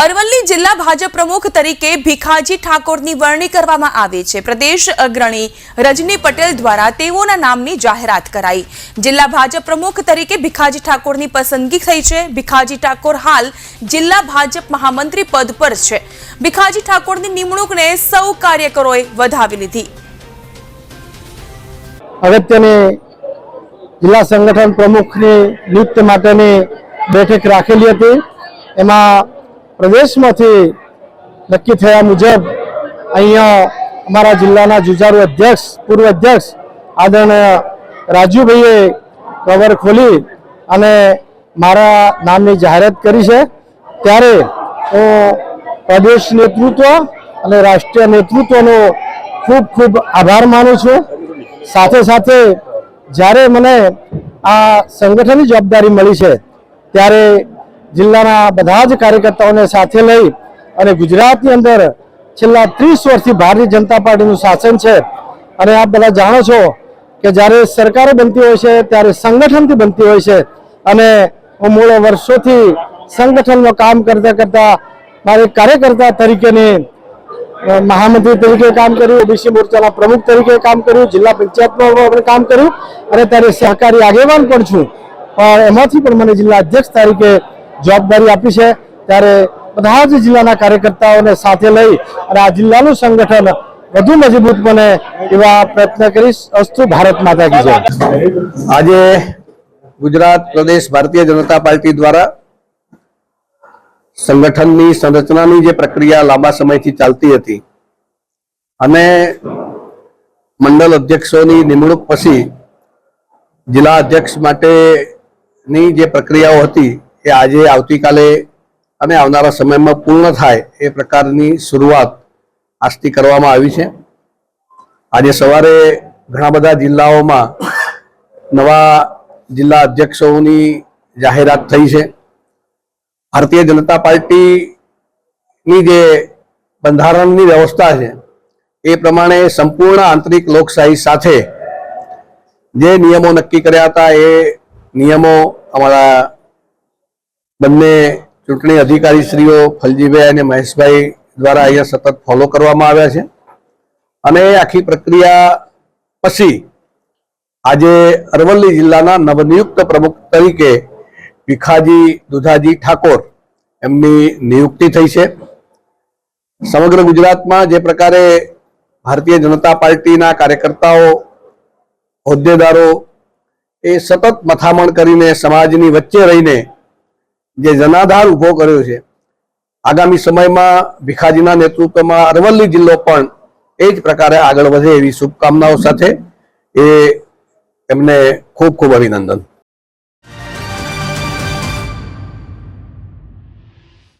અરવલ્લી જિલ્લા ભાજપ પ્રમુખ તરીકે ભીખાજી ઠાકોરની વરણી કરવામાં આવી છે. પ્રદેશ અગ્રણી રજની પટેલ દ્વારા તેઓના નામની જાહેરાત કરાઈ. જિલ્લા ભાજપ પ્રમુખ તરીકે ભીખાજી ઠાકોરની પસંદગી થઈ છે. ભીખાજી ઠાકોર હાલ જિલ્લા ભાજપ મહામંત્રી પદ પર છે. ભીખાજી ઠાકોરની નિમણૂકને સૌ કાર્યકરોએ વધાવી લીધી. અગત્યની જિલ્લા સંગઠન પ્રમુખની નિયુક્તિ માટેની બેઠક રાખેલી હતી. એમાં પ્રદેશમાંથી નક્કી થયા મુજબ અહીંયા અમારા જિલ્લાના જુજારુ અધ્યક્ષ, પૂર્વ અધ્યક્ષ આદરણીય રાજુભાઈએ કવર ખોલી અને મારા નામની જાહેરાત કરી છે. ત્યારે હું પ્રદેશ નેતૃત્વ અને રાષ્ટ્રીય નેતૃત્વનો ખૂબ ખૂબ આભાર માનું છું. સાથે સાથે જ્યારે મને આ સંગઠનની જવાબદારી મળી છે, ત્યારે જિલ્લાના બધા જ કાર્યકર્તાઓને સાથે લઈ અને ગુજરાતની અંદર છેલ્લા ત્રીસ વર્ષથી ભારતીય જનતા પાર્ટીનું શાસન છે. અને આપ બધા જાણો છો કે જ્યારે સરકારો બનતી હોય છે, ત્યારે સંગઠનથી બનતી હોય છે. અને હું મૂળ વર્ષોથી સંગઠનમાં કામ કરતા કરતા મારે કાર્યકર્તા તરીકેની મહામંત્રી તરીકે કામ કર્યું, ઓબીસી મોરચાના પ્રમુખ તરીકે કામ કર્યું, જિલ્લા પંચાયતમાં પણ કામ કર્યું અને ત્યારે સહકારી આગેવાન પણ છું. પણ એમાંથી પણ મને જિલ્લા અધ્યક્ષ તરીકે જવાબદારી આપી છે ત્યારે બધા જ જિલ્લાના કાર્યકર્તાઓને સાથે લઈ અને આ જિલ્લાનું સંગઠન વધુ મજબૂત બને એવા પ્રયત્ન કરીશ. અસ્તુ ભારત માતા કી આજે ગુજરાત પ્રદેશ ભારતીય જનતા પાર્ટી દ્વારા સંગઠનની સંરચનાની જે પ્રક્રિયા લાંબા સમયથી ચાલતી હતી અને મંડળ અધ્યક્ષોની નિમણૂક પછી જિલ્લા અધ્યક્ષ માટેની જે પ્રક્રિયાઓ હતી એ આજે આવતીકાલે અને આવનારા સમયમાં પૂર્ણ થાય એ પ્રકારની શરૂઆત આજથી કરવામાં આવી છે. આજે સવારે ઘણા બધા જિલ્લાઓમાં નવા જિલ્લા અધ્યક્ષોની જાહેરાત થઈ છે. ભારતીય જનતા પાર્ટીની જે બંધારણની વ્યવસ્થા છે એ પ્રમાણે સંપૂર્ણ આંતરિક લોકશાહી સાથે જે નિયમો નક્કી કર્યા હતા એ નિયમો અમારા બંને ચૂંટણી અધિકારી શ્રીઓ ફલજીભાઈ અને મહેશભાઈ દ્વારા અહીંયા સતત ફોલો કરવામાં આવ્યા છે. અને આખી પ્રક્રિયા પછી આજે અરવલ્લી જિલ્લાના નવનિયુક્ત પ્રમુખ તરીકે ભીખાજી દુધાજી ઠાકોર એમની નિયુક્તિ થઈ છે. સમગ્ર ગુજરાતમાં જે પ્રકારે ભારતીય જનતા પાર્ટીના કાર્યકર્તાઓ, હોદ્દેદારો એ સતત મથામણ કરીને સમાજની વચ્ચે રહીને જે જનાધાર ઊભો કર્યો છે. આગામી સમયમાં ભીખાજીના નેતૃત્વમાં અરવલ્લી જિલ્લો પણ એ જ પ્રકારે આગળ વધે એવી શુભકામનાઓ સાથે એ એમને ખૂબ ખૂબ અભિનંદન.